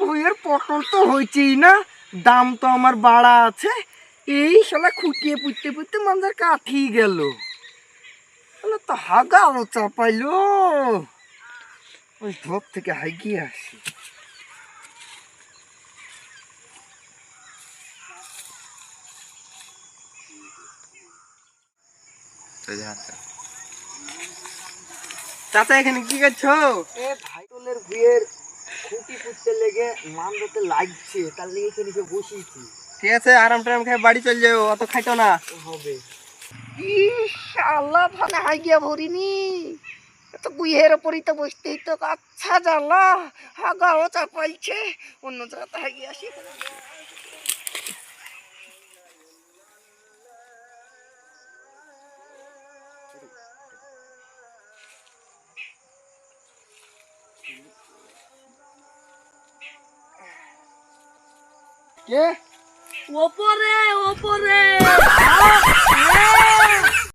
ভুইয়ের পটল তো হয়েছেই না, দাম তো আমার বাড়া আছে। এই শালা খুঁটিয়ে পুঁততে পুঁততে মাঞ্জার কাঠি গেল। তো হাগাও চাপাইলো। ওই ধপ থেকে হাইগিয়ে আসি। চাচা, এখানে কি করছ এ ভাই বিয়ের খুঁটি পুঁততে লেগে মান দিতে লাগছে তার লেগে এখানে এসে বসিয়েছি ঠিক আছে আরাম টারাম খেয়ে বাড়ি চল যাও অত খাইতো না। হবে। আল্লাহ ভালো হাই গিয়া ভরিনি তো গুইয়ের ওপরই তো বসতেই তো আচ্ছা জ্বালা। হাগাও চাপাইছে অন্য জায়গাতে হাই গিয়ে আসি। કે? ઓપો રે ઓપો રે.